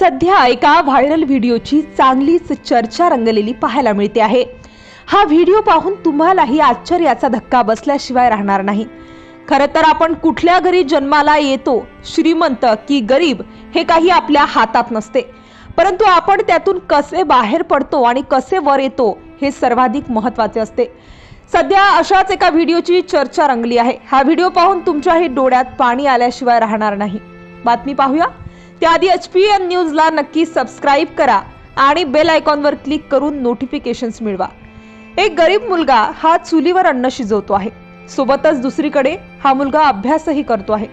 सध्या एका व्हायरल व्हिडिओची चांगलीच चर्चा रंगलेली पाहायला मिळते आहे. हा व्हिडिओ पाहून तुम्हालाही आश्चर्याचा धक्का बसल्याशिवाय राहणार नाही. खरं तर आपण कुठल्या घरी जन्माला येतो श्रीमंत की गरीब हे काही आपल्या हातात नसते. परंतु आपण त्यातून कसे बाहेर पडतो आणि कसे वर येतो हे सर्वाधिक महत्त्वाचे असते. सध्या अशाच एका व्हिडिओची चर्चा रंगली आहे. हा व्हिडिओ पाहून तुमच्याही डोळ्यात पाणी आल्याशिवाय राहणार नाही. बातमी पाहूया. त्याआधी एच पी एन न्यूजला नक्की सबस्क्राईब करा आणि बेल आयकॉनवर क्लिक करून नोटिफिकेशन्स मिळवा. एक गरीब मुलगा हा चुलीवर अन्न शिजवतो आहे. सोबतच दुसरीकडे हा मुलगा अभ्यासही करतो आहे.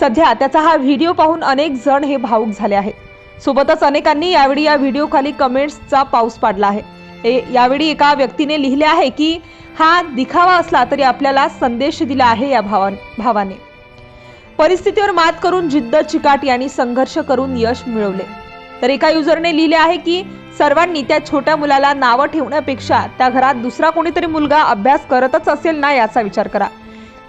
सध्या त्याचा हा व्हिडिओ पाहून अनेक जण हे भावूक झाले आहेत. सोबतच अनेकांनी यावेळी या व्हिडिओ खाली कमेंट्सचा पाऊस पाडला आहे. ए- यावेळी एका व्यक्तीने लिहिले आहे की हा दिखावा असला तरी आपल्याला संदेश दिला आहे या भावा भावाने. परिस्थितीवर मात करून जिद्द चिकाट यांनी संघर्ष करून यश मिळवले. तर एका युजरने लिहिले आहे की सर्वांनी त्या छोट्या मुलाला नावं ठेवण्यापेक्षा त्या घरात दुसरा कोणीतरी मुलगा अभ्यास करतच असेल ना याचा विचार करा.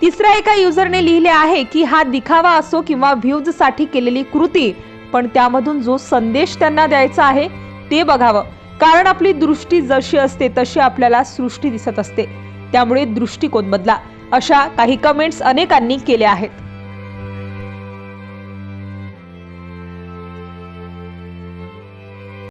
तिसऱ्या एका युजरने लिहिले आहे की हा दिखावा असो किंवा व्ह्यूजसाठी केलेली कृती पण त्यामधून जो संदेश त्यांना द्यायचा आहे ते बघावं. कारण आपली दृष्टी जशी असते तशी आपल्याला सृष्टी दिसत असते. त्यामुळे दृष्टिकोन बदला. अशा काही कमेंट्स अनेकांनी केल्या आहेत.